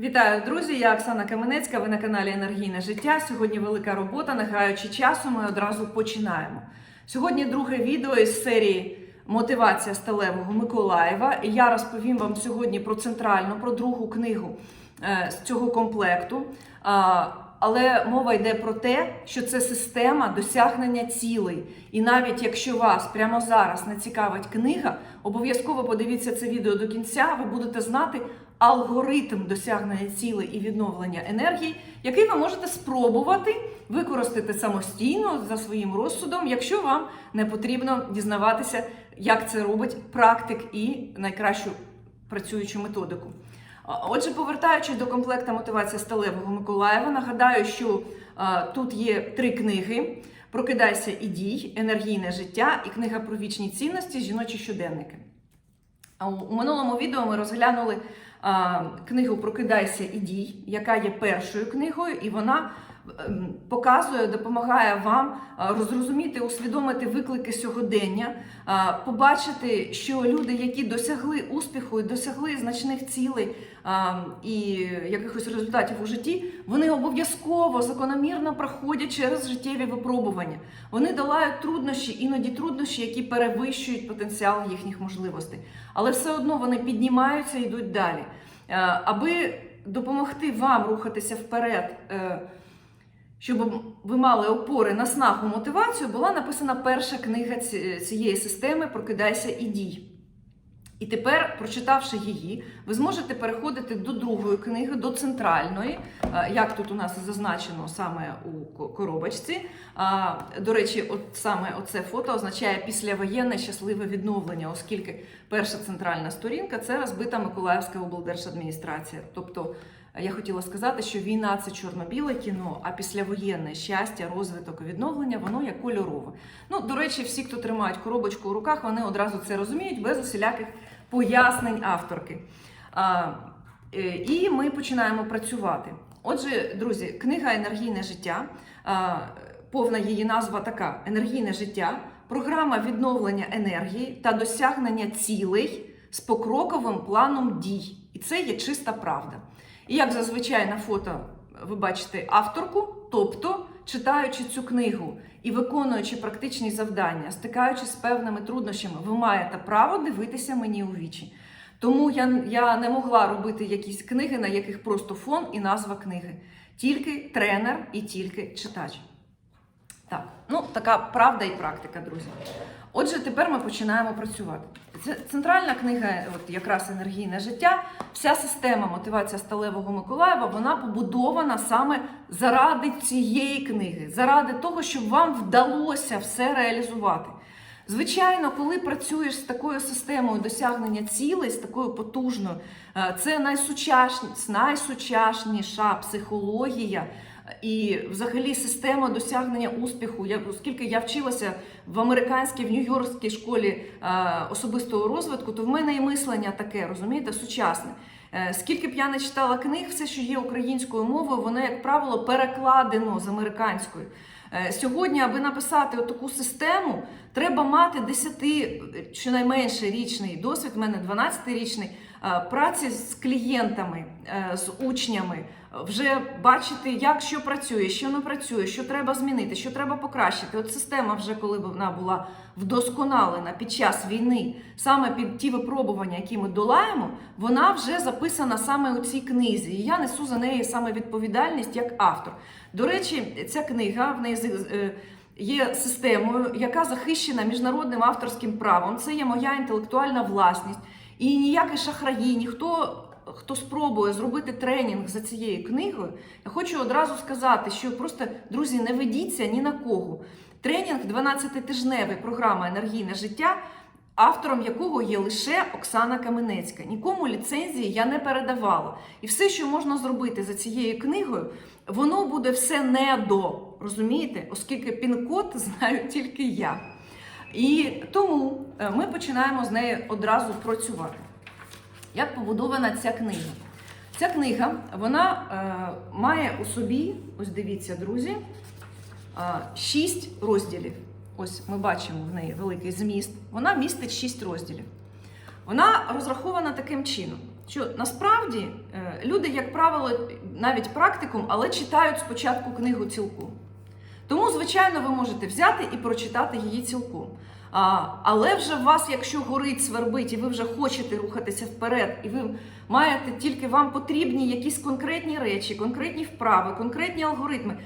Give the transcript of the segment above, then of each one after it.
Вітаю, друзі! Я Оксана Каменецька. Ви на каналі Енергійне життя. Сьогодні велика робота. Не часу, ми одразу починаємо. Сьогодні друге відео із серії Мотивація сталевого Миколаєва. Я розповім вам сьогодні про центральну, про другу книгу е, з цього комплекту. Але мова йде про те, що це система досягнення цілей. І навіть якщо вас прямо зараз не цікавить книга, обов'язково подивіться це відео до кінця. Ви будете знати алгоритм досягнення цілей і відновлення енергії, який ви можете спробувати використати самостійно за своїм розсудом, якщо вам не потрібно дізнаватися, як це робить практик і найкращу працюючу методику. Отже, повертаючись до комплекта мотивація сталевого Миколаєва, нагадаю, що а, тут є три книги: Прокидайся і дій, енергійне життя і книга про вічні цінності, жіночі щоденники. А У минулому відео ми розглянули книгу Прокидайся і дій, яка є першою книгою, і вона показує, допомагає вам а, розрозуміти, усвідомити виклики сьогодення, побачити, що люди, які досягли успіху і досягли значних цілей і якихось результатів у житті, вони обов'язково закономірно проходять через життєві випробування. Вони долають труднощі, іноді труднощі, які перевищують потенціал їхніх можливостей. Але все одно вони піднімаються і йдуть далі. Е, Аби допомогти вам рухатися вперед, е, щоб ви мали опори на снагу мотивацію, була написана перша книга цієї системи Прокидайся і дій. І тепер, прочитавши її, ви зможете переходити до другої книги, до центральної, як тут у нас зазначено саме у коробочці. До речі, от саме оце фото означає післявоєнне щасливе відновлення, оскільки перша центральна сторінка це розбита Миколаївська облдержадміністрація. Тобто я хотіла сказати, що війна це чорно-біле кіно, а післявоєнне щастя, розвиток і відновлення воно є кольорове. Ну, до речі, всі, хто тримають коробочку у руках, вони одразу це розуміють без усіляких пояснень авторки. А, е, і ми починаємо працювати. Отже, друзі, книга Енергійне життя. а, Повна її назва така: енергійне життя, програма відновлення енергії та досягнення цілей з покроковим планом дій. І це є чиста правда. І як зазвичай на фото ви бачите авторку, тобто читаючи цю книгу і виконуючи практичні завдання, стикаючись з певними труднощами, ви маєте право дивитися мені у вічі. Тому я, я не могла робити якісь книги, на яких просто фон і назва книги. Тільки тренер і тільки читач. Так, ну така правда і практика, друзі. Отже, тепер ми починаємо працювати. Це центральна книга, от якраз енергійне життя. Вся система мотивація сталевого Миколаєва вона побудована саме заради цієї книги, заради того, щоб вам вдалося все реалізувати. Звичайно, коли працюєш з такою системою досягнення цілей, з такою потужною, е, це найсучасніша психологія і взагалі система досягнення успіху. Я, оскільки я вчилася в американській, в нью-йоркській школі е, особистого розвитку, то в мене і мислення таке, розумієте, сучасне. Е, Скільки б я не читала книг, все, що є українською мовою, воно, як правило, перекладено з американської. Е, Сьогодні, аби написати таку систему, треба мати 10, щонайменше річний досвід, в мене 12-річний, е, праці з клієнтами, е, з учнями, вже бачити, як що працює, що не працює, що треба змінити, що треба покращити. От система, вже коли б вона була вдосконалена під час війни, саме під ті випробування, які ми долаємо, вона вже записана саме у цій книзі. І я несу за неї саме відповідальність як автор. До речі, ця книга в неї е, є системою, яка захищена міжнародним авторським правом. Це є моя інтелектуальна власність. І ніякі шахраї, ніхто. Хто спробує зробити тренінг за цією книгою, я хочу одразу сказати, що просто, друзі, не ведіться ні на кого. Тренінг 12-тижневий програма Енергійне життя, автором якого є лише Оксана Каменецька. Нікому ліцензії я не передавала. І все, що можна зробити за цією книгою, воно буде все не до. Розумієте? Оскільки пін-код знаю тільки я. І тому е, ми починаємо з нею одразу працювати. Як побудована ця книга? Ця книга вона е, має у собі, ось дивіться, друзі, е, шість розділів. Ось ми бачимо в неї великий зміст. Вона містить шість розділів. Вона розрахована таким чином, що насправді е, люди, як правило, навіть практикум, але читають спочатку книгу цілком. Тому, звичайно, ви можете взяти і прочитати її цілком. А, але вже в вас, якщо горить, свербить, і ви вже хочете рухатися вперед, і ви маєте тільки вам потрібні якісь конкретні речі, конкретні вправи, конкретні алгоритми.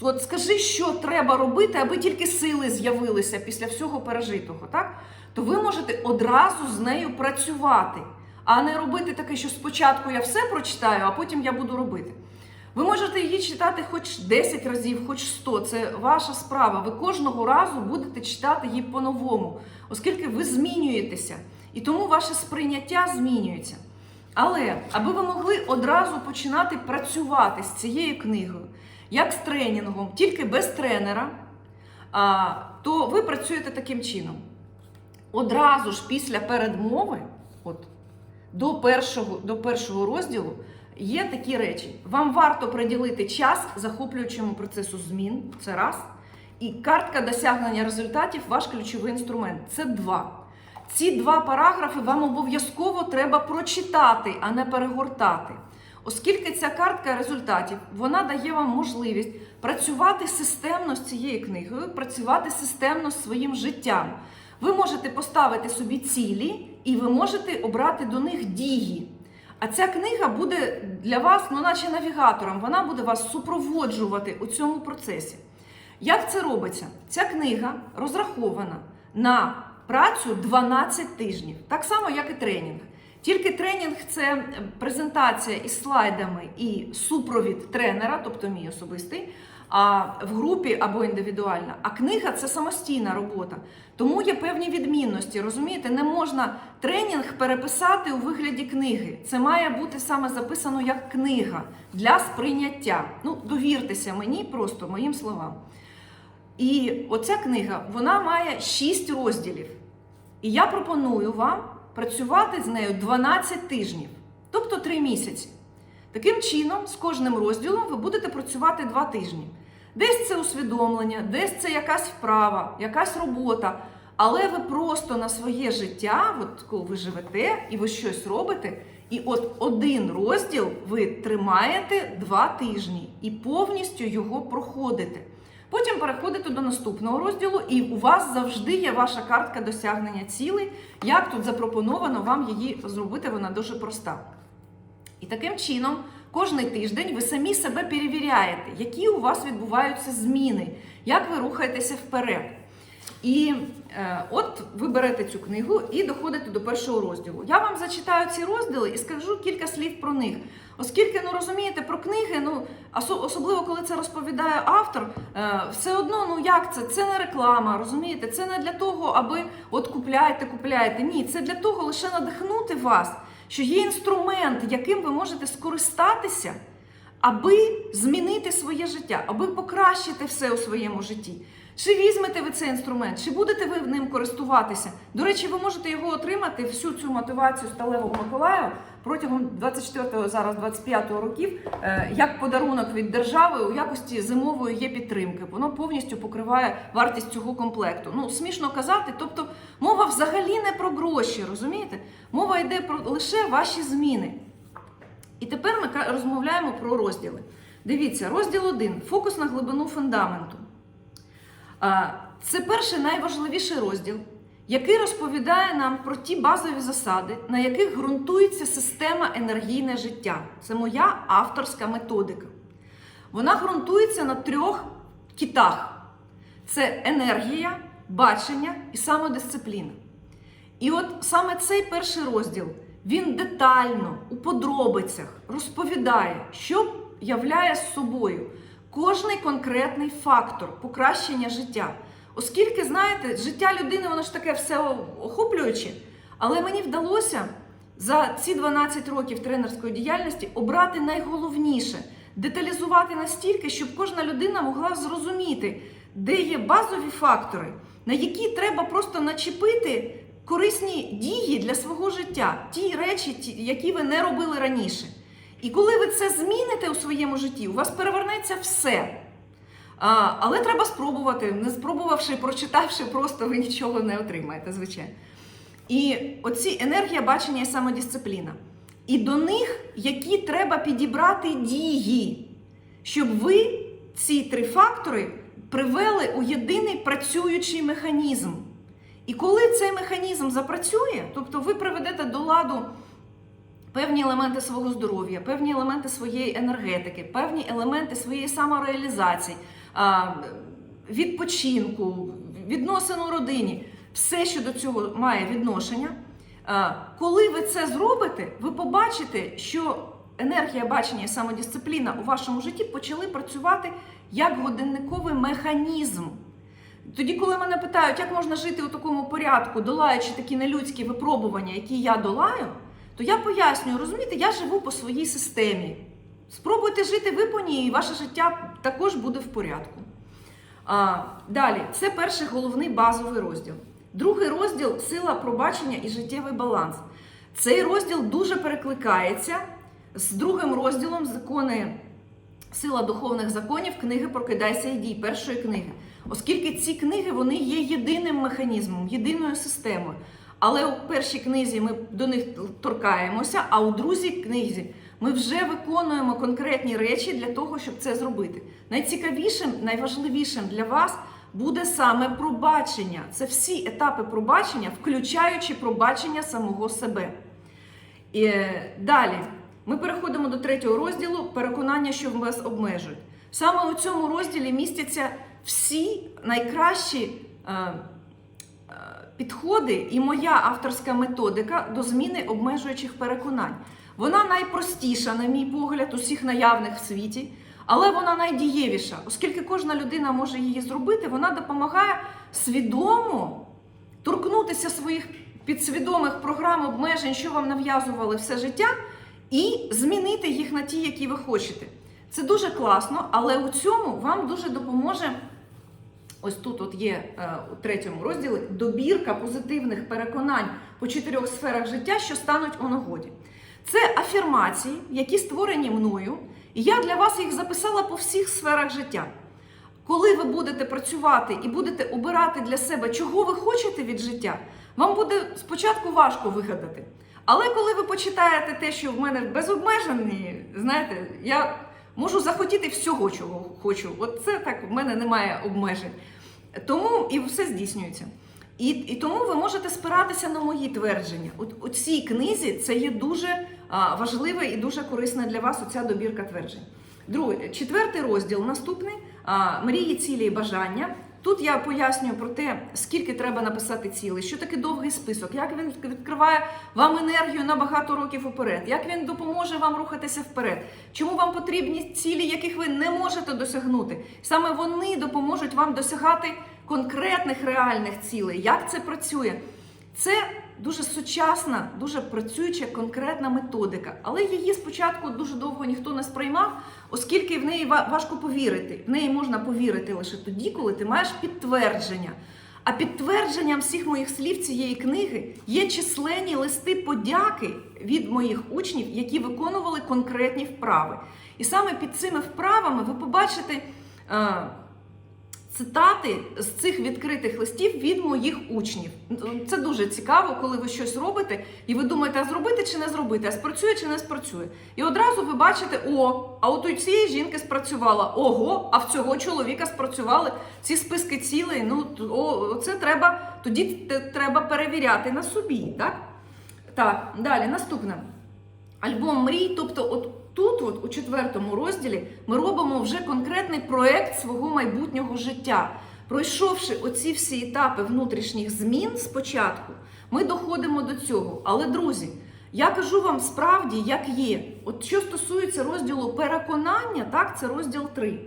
От скажи, що треба робити, аби тільки сили з'явилися після всього пережитого, так? То ви можете одразу з нею працювати, а не робити таке, що спочатку я все прочитаю, а потім я буду робити. Ви можете її читати хоч 10 разів, хоч 100. Це ваша справа. Ви кожного разу будете читати її по-новому, оскільки ви змінюєтеся. І тому ваше сприйняття змінюється. Але аби ви могли одразу починати працювати з цією книгою, як з тренінгом, тільки без тренера, то ви працюєте таким чином. Одразу ж після передмови, от, до першого, до першого розділу, є такі речі. Вам варто приділити час захоплюючому процесу змін, це раз. І картка досягнення результатів ваш ключовий інструмент. Це два. Ці два параграфи вам обов'язково треба прочитати, а не перегортати. Оскільки ця картка результатів вона дає вам можливість працювати системно з цією книгою, працювати системно з своїм життям. Ви можете поставити собі цілі, і ви можете обрати до них дії. А ця книга буде для вас, ну, наче навігатором, вона буде вас супроводжувати у цьому процесі. Як це робиться? Ця книга розрахована на працю 12 тижнів, так само, як і тренінг. Тільки тренінг це презентація із слайдами і супровід тренера, тобто мій особистий, а в групі або індивідуальна. А книга це самостійна робота. Тому є певні відмінності. Розумієте, не можна тренінг переписати у вигляді книги. Це має бути саме записано як книга для сприйняття. Ну, довіртеся мені, просто моїм словам. І оця книга вона має 6 розділів. І я пропоную вам працювати з нею 12 тижнів, тобто 3 місяці. Таким чином, з кожним розділом ви будете працювати 2 тижні. Десь це усвідомлення, десь це якась вправа, якась робота. Але ви просто на своє життя, от коли ви живете і ви щось робите, і от один розділ ви тримаєте 2 тижні і повністю його проходите. Потім переходите до наступного розділу, і у вас завжди є ваша картка досягнення цілей. Як тут запропоновано вам її зробити, вона дуже проста. І таким чином, кожний тиждень ви самі себе перевіряєте, які у вас відбуваються зміни, як ви рухаєтеся вперед. І е, от ви берете цю книгу і доходите до першого розділу. Я вам зачитаю ці розділи і скажу кілька слів про них. Оскільки, ну розумієте, про книги, ну особливо коли це розповідає автор, е, все одно, ну як це? Це не реклама, розумієте? Це не для того, аби от купляйте, купляйте. Ні, це для того лише надихнути вас, що є інструмент, яким ви можете скористатися, аби змінити своє життя, аби покращити все у своєму житті. Чи візьмете ви цей інструмент, чи будете ви ним користуватися? До речі, ви можете його отримати, всю цю мотивацію сталевого Миколая протягом 24-го, зараз 25-го років, е, як подарунок від держави у якості зимової є підтримки. Воно повністю покриває вартість цього комплекту. Ну, смішно казати, тобто мова взагалі не про гроші, розумієте? Мова йде про лише ваші зміни. І тепер ми розмовляємо про розділи. Дивіться, розділ 1 фокус на глибину фундаменту. Це перший найважливіший розділ, який розповідає нам про ті базові засади, на яких ґрунтується система енергійне життя. Це моя авторська методика. Вона ґрунтується на трьох кітах: це енергія, бачення і самодисципліна. І от саме цей перший розділ він детально у подробицях розповідає, що являє собою кожний конкретний фактор покращення життя. Оскільки, знаєте, життя людини воно ж таке все охоплююче, але мені вдалося за ці 12 років тренерської діяльності обрати найголовніше, деталізувати настільки, щоб кожна людина могла зрозуміти, де є базові фактори, на які треба просто начепити корисні дії для свого життя, ті речі, які ви не робили раніше. І коли ви це зміните у своєму житті, у вас перевернеться все. А, але треба спробувати. Не спробувавши, прочитавши, просто ви нічого не отримаєте, звичайно. І оці енергія, бачення і самодисципліна. і до них, які треба підібрати дії, щоб ви ці три фактори привели у єдиний працюючий механізм. І коли цей механізм запрацює, тобто ви приведете до ладу певні елементи свого здоров'я, певні елементи своєї енергетики, певні елементи своєї самореалізації, відпочинку, відносин у родині, все, що до цього має відношення. Коли ви це зробите, ви побачите, що енергія бачення і самодисципліна у вашому житті почали працювати як годинниковий механізм. Тоді, коли мене питають, як можна жити у такому порядку, долаючи такі нелюдські випробування, які я долаю, то я пояснюю, розумієте, я живу по своїй системі. Спробуйте жити ви по ній, і ваше життя також буде в порядку. А, далі, це перший головний базовий розділ. Другий розділ сила пробачення і життєвий баланс. Цей розділ дуже перекликається з другим розділом закони Сила духовних законів книги Прокидайся і дій першої книги. Оскільки ці книги вони є єдиним механізмом, єдиною системою. Але у першій книзі ми до них торкаємося, а у другій книзі ми вже виконуємо конкретні речі для того, щоб це зробити. Найцікавішим, найважливішим для вас буде саме пробачення. Це всі етапи пробачення, включаючи пробачення самого себе. І е, далі ми переходимо до третього розділу переконання, що вас обмежують. Саме у цьому розділі містяться всі найкращі е, е, підходи і моя авторська методика до зміни обмежуючих переконань. Вона найпростіша, на мій погляд, усіх наявних в світі, але вона найдієвіша, оскільки кожна людина може її зробити, вона допомагає свідомо торкнутися своїх підсвідомих програм обмежень, що вам нав'язували все життя, і змінити їх на ті, які ви хочете. Це дуже класно, але у цьому вам дуже допоможе. Ось тут от є е, у третьому розділі добірка позитивних переконань по чотирьох сферах життя, що стануть у нагоді. Це афірмації, які створені мною, і я для вас їх записала по всіх сферах життя. Коли ви будете працювати і будете обирати для себе, чого ви хочете від життя, вам буде спочатку важко вигадати. Але коли ви почитаєте те, що в мене безобмежені, знаєте, я можу захотіти всього, чого хочу. От це так, в мене немає обмежень. Тому і все здійснюється. І, і тому ви можете спиратися на мої твердження. У, у цій книзі це є дуже а, важливе і дуже корисна для вас оця добірка тверджень. Другий, четвертий розділ наступний а, мрії, цілі і бажання. Тут я пояснюю про те, скільки треба написати цілей, що таке довгий список, як він відкриває вам енергію на багато років уперед, як він допоможе вам рухатися вперед, чому вам потрібні цілі, яких ви не можете досягнути. Саме вони допоможуть вам досягати конкретних реальних цілей. Як це працює? Це дуже сучасна, дуже працююча конкретна методика, але її спочатку дуже довго ніхто не сприймав, оскільки в неї важко повірити. В неї можна повірити лише тоді, коли ти маєш підтвердження. А підтвердженням всіх моїх слів цієї книги є численні листи подяки від моїх учнів, які виконували конкретні вправи. І саме під цими вправами ви побачите. Цитати з цих відкритих листів від моїх учнів. Це дуже цікаво, коли ви щось робите, і ви думаєте, а зробити чи не зробити, а спрацює чи не спрацює. І одразу ви бачите, о, а от у цієї жінки спрацювала, ого, а в цього чоловіка спрацювали ці списки цілей. Ну, о, це треба, тоді треба перевіряти на собі, так? Так, далі, наступне. Альбом мрій, тобто, от тут, от у четвертому розділі, ми робимо вже конкретний проект свого майбутнього життя. Пройшовши оці всі етапи внутрішніх змін спочатку, ми доходимо до цього. Але, друзі, я кажу вам справді, як є. От що стосується розділу переконання, так, це розділ 3.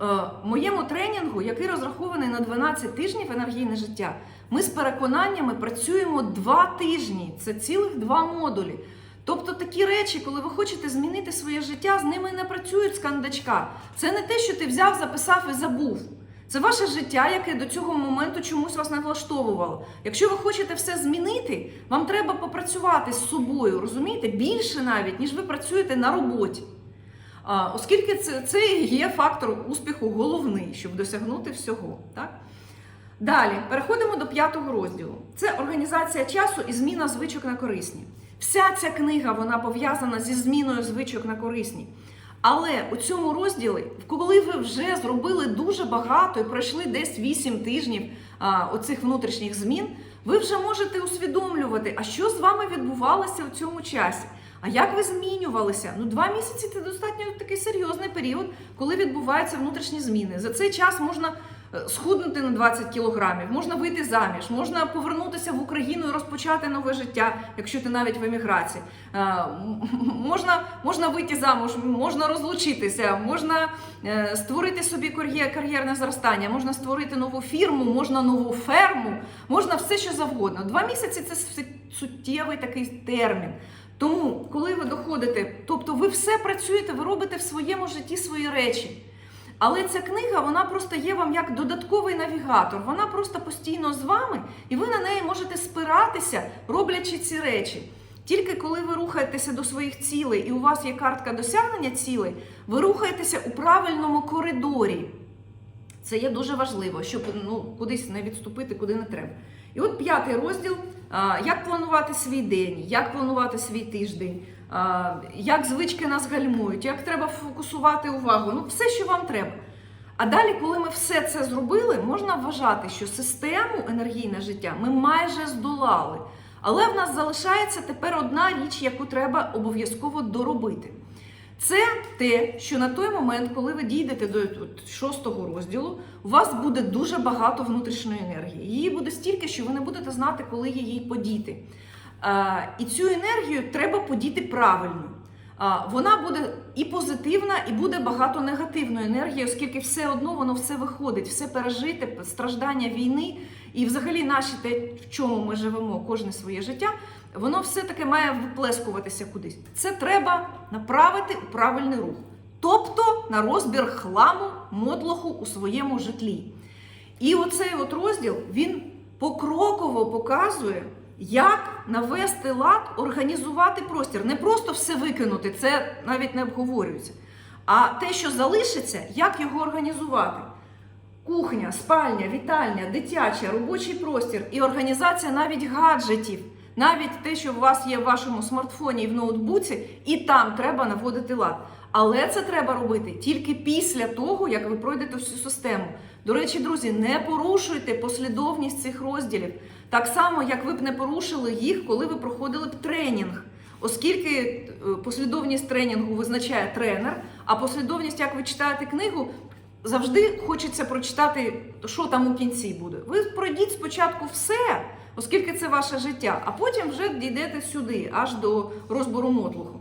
Е, моєму тренінгу, який розрахований на 12 тижнів енергійне життя, ми з переконаннями працюємо 2 тижні. Це цілих два модулі. Тобто такі речі, коли ви хочете змінити своє життя, з ними не працюють з кандачка. Це не те, що ти взяв, записав і забув. Це ваше життя, яке до цього моменту чомусь вас не влаштовувало. Якщо ви хочете все змінити, вам треба попрацювати з собою, розумієте? Більше навіть, ніж ви працюєте на роботі. Оскільки це, це є фактор успіху головний, щоб досягнути всього. Так? Далі переходимо до п'ятого розділу. Це організація часу і зміна звичок на корисні. Вся ця книга вона пов'язана зі зміною звичок на корисні. Але у цьому розділі, коли ви вже зробили дуже багато і пройшли десь 8 тижнів а, оцих внутрішніх змін, ви вже можете усвідомлювати, а що з вами відбувалося у цьому часі. А як ви змінювалися? Ну, два місяці це достатньо такий серйозний період, коли відбуваються внутрішні зміни. За цей час можна схуднути на 20 кілограмів, можна вийти заміж, можна повернутися в Україну і розпочати нове життя, якщо ти навіть в еміграції. Е, Можна, можна вийти замуж, можна розлучитися, можна е, створити собі кар'єрне зростання, можна створити нову фірму, можна нову ферму, можна все, що завгодно. Два місяці це суттєвий такий термін. Тому, коли ви доходите, тобто ви все працюєте, ви робите в своєму житті свої речі. Але ця книга вона просто є вам як додатковий навігатор. Вона просто постійно з вами, і ви на неї можете спиратися, роблячи ці речі. Тільки коли ви рухаєтеся до своїх цілей, і у вас є картка досягнення цілей, ви рухаєтеся у правильному коридорі. Це є дуже важливо, щоб ну, кудись не відступити, куди не треба. І от п'ятий розділ: як планувати свій день, як планувати свій тиждень, як звички нас гальмують, як треба фокусувати увагу. Ну, все, що вам треба. А далі, коли ми все це зробили, можна вважати, що систему енергійне життя ми майже здолали. Але в нас залишається тепер одна річ, яку треба обов'язково доробити. Це те, що на той момент, коли ви дійдете до шостого розділу, у вас буде дуже багато внутрішньої енергії. Її буде стільки, що ви не будете знати, коли її подіти. А, і цю енергію треба подіти правильно. Вона буде і позитивна, і буде багато негативної енергії, оскільки все одно воно все виходить, все пережите, страждання війни і взагалі наші те, в чому ми живемо, кожне своє життя, воно все таки має виплескуватися кудись. Це треба направити у правильний рух, тобто на розбір хламу, мотлоху у своєму житлі. І оцей от розділ він покроково показує, як навести лад, організувати простір. Не просто все викинути, це навіть не обговорюється. А те, що залишиться, як його організувати. Кухня, спальня, вітальня, дитяча, робочий простір і організація навіть гаджетів, навіть те, що у вас є в вашому смартфоні і в ноутбуці, і там треба наводити лад. Але це треба робити тільки після того, як ви пройдете всю систему. До речі, друзі, не порушуйте послідовність цих розділів, так само, як ви б не порушили їх, коли ви проходили б тренінг. Оскільки е, послідовність тренінгу визначає тренер, а послідовність, як ви читаєте книгу, завжди хочеться прочитати, що там у кінці буде. Ви пройдіть спочатку все, оскільки це ваше життя, а потім вже дійдете сюди, аж до розбору мотлуху.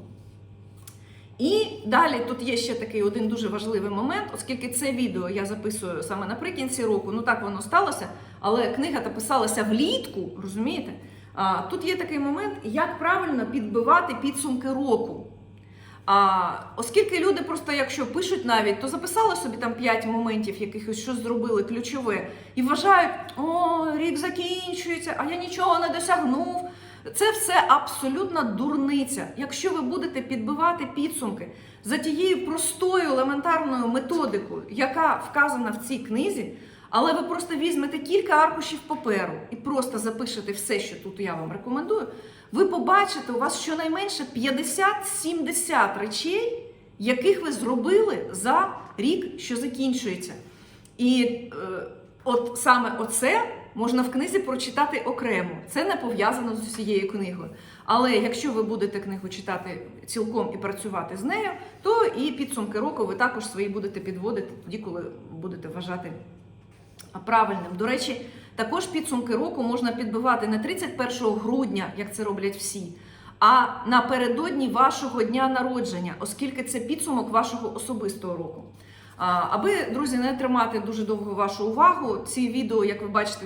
І далі тут є ще такий один дуже важливий момент, оскільки це відео я записую саме наприкінці року, ну так воно сталося, але книга та писалася влітку, розумієте? А, тут є такий момент, як правильно підбивати підсумки року. А, оскільки люди просто, якщо пишуть навіть, то записали собі там 5 моментів, якихось щось зробили ключове, і вважають, о, рік закінчується, а я нічого не досягнув. Це все абсолютна дурниця. Якщо ви будете підбивати підсумки за тією простою елементарною методикою, яка вказана в цій книзі, але ви просто візьмете кілька аркушів паперу і просто запишете все, що тут я вам рекомендую, ви побачите, у вас щонайменше 50-70 речей, яких ви зробили за рік, що закінчується. І е, от саме оце можна в книзі прочитати окремо. Це не пов'язано з усією книгою. Але якщо ви будете книгу читати цілком і працювати з нею, то і підсумки року ви також свої будете підводити тоді, коли будете вважати правильним. До речі, також підсумки року можна підбивати не 31 грудня, як це роблять всі, а напередодні вашого дня народження, оскільки це підсумок вашого особистого року. Аби, друзі, не тримати дуже довго вашу увагу, ці відео, як ви бачите,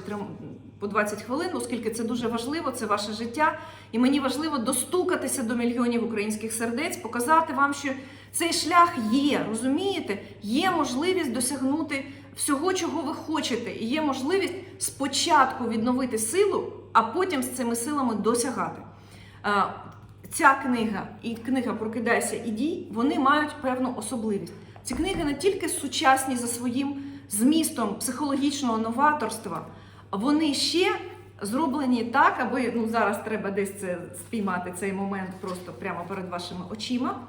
по 20 хвилин, оскільки це дуже важливо, це ваше життя. І мені важливо достукатися до мільйонів українських сердець, показати вам, що цей шлях є, розумієте? Є можливість досягнути всього, чого ви хочете, і є можливість спочатку відновити силу, а потім з цими силами досягати. Ця книга і книга Прокидайся і дій, вони мають певну особливість. Ці книги не тільки сучасні за своїм змістом психологічного новаторства, вони ще зроблені так, аби ну зараз треба десь це спіймати цей момент просто прямо перед вашими очима.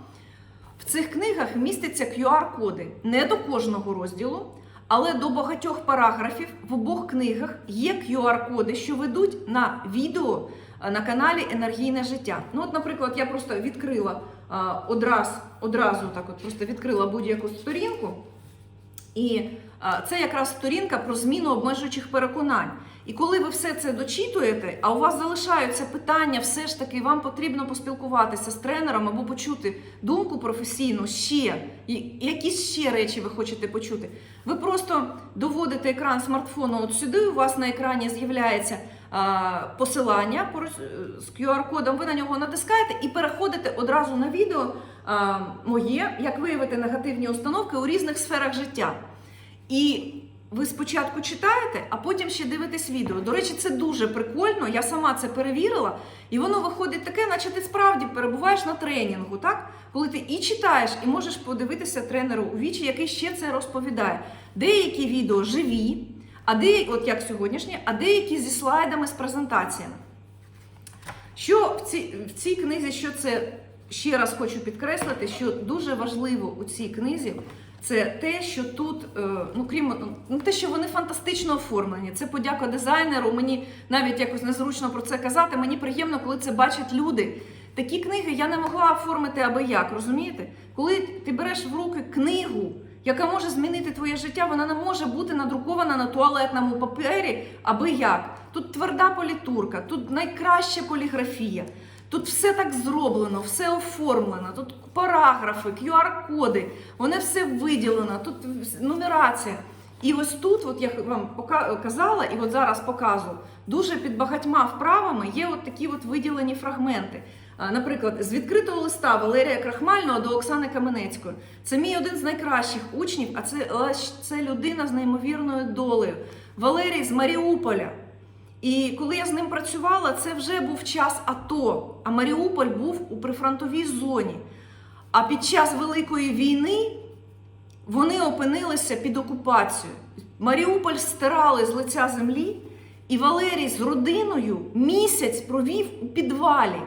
В цих книгах містяться QR-коди не до кожного розділу, але до багатьох параграфів в обох книгах є QR-коди, що ведуть на відео е, на каналі Енергійне життя. Ну, от, наприклад, я просто відкрила одразу, одраз, одразу так, от просто відкрила будь-яку сторінку. І а, це якраз сторінка про зміну обмежуючих переконань. І коли ви все це дочитуєте, а у вас залишаються питання, все ж таки вам потрібно поспілкуватися з тренером або почути думку професійну ще, і якісь ще речі ви хочете почути. Ви просто доводите екран смартфону от сюди, у вас на екрані з'являється посилання з QR-кодом, ви на нього натискаєте і переходите одразу на відео моє, як виявити негативні установки у різних сферах життя. І ви спочатку читаєте, а потім ще дивитесь відео. До речі, це дуже прикольно. Я сама це перевірила, і воно виходить таке, наче ти справді перебуваєш на тренінгу, так? Коли ти і читаєш, і можеш подивитися тренеру у вічі, який ще це розповідає. Деякі відео живі, а деякі, от як сьогоднішнє, а деякі зі слайдами з презентаціями. Що в цій, в цій книзі, що це ще раз хочу підкреслити, що дуже важливо у цій книзі, це те, що тут, е, ну крім ну, те, що вони фантастично оформлені. Це подяка дизайнеру. Мені навіть якось незручно про це казати. Мені приємно, коли це бачать люди. Такі книги я не могла оформити аби як, розумієте? Коли ти береш в руки книгу, яка може змінити твоє життя, вона не може бути надрукована на туалетному папері аби як. Тут тверда політурка, тут найкраща поліграфія. Тут все так зроблено, все оформлено, тут параграфи, QR-коди, вони все виділено, тут нумерація. І ось тут, от я вам казала, і от зараз показую, дуже під багатьма вправами є от такі от виділені фрагменти. Наприклад, з відкритого листа Валерія Крахмального до Оксани Каменецької. Це мій один з найкращих учнів, а це, це людина з неймовірною долею. Валерій з Маріуполя. І коли я з ним працювала, це вже був час АТО, а Маріуполь був у прифронтовій зоні. А під час Великої війни вони опинилися під окупацією. Маріуполь стирали з лиця землі, і Валерій з родиною місяць провів у підвалі.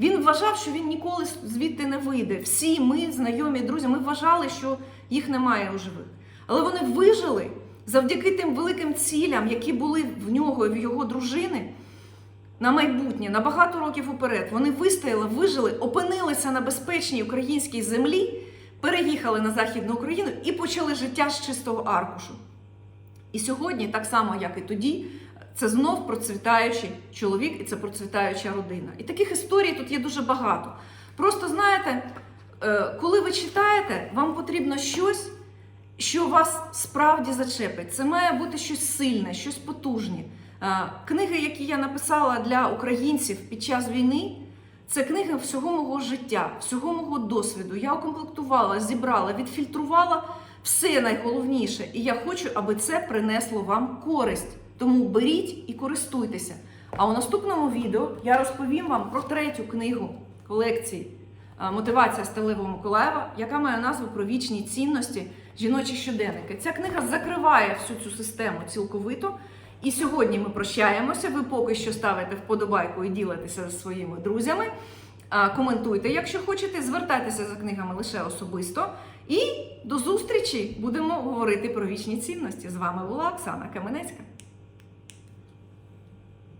Він вважав, що він ніколи звідти не вийде. Всі ми, знайомі, друзі, ми вважали, що їх немає у живих. Але вони вижили завдяки тим великим цілям, які були в нього і в його дружини на майбутнє, на багато років уперед. Вони вистояли, вижили, опинилися на безпечній українській землі, переїхали на Західну Україну і почали життя з чистого аркушу. І сьогодні, так само як і тоді, це знов процвітаючий чоловік і це процвітаюча родина. І таких історій тут є дуже багато. Просто знаєте, е, коли ви читаєте, вам потрібно щось, що вас справді зачепить. Це має бути щось сильне, щось потужне. Книги, які я написала для українців під час війни, це книги всього мого життя, всього мого досвіду. Я укомплектувала, зібрала, відфільтрувала все найголовніше. І я хочу, аби це принесло вам користь. Тому беріть і користуйтеся. А у наступному відео я розповім вам про третю книгу колекції Мотивація Сталевого Миколаєва, яка має назву про вічні цінності жіночі щоденники. Ця книга закриває всю цю систему цілковито. І сьогодні ми прощаємося. Ви поки що ставите вподобайку і ділитеся зі своїми друзями. Коментуйте, якщо хочете, звертайтеся за книгами лише особисто. І до зустрічі будемо говорити про вічні цінності. З вами була Оксана Каменецька.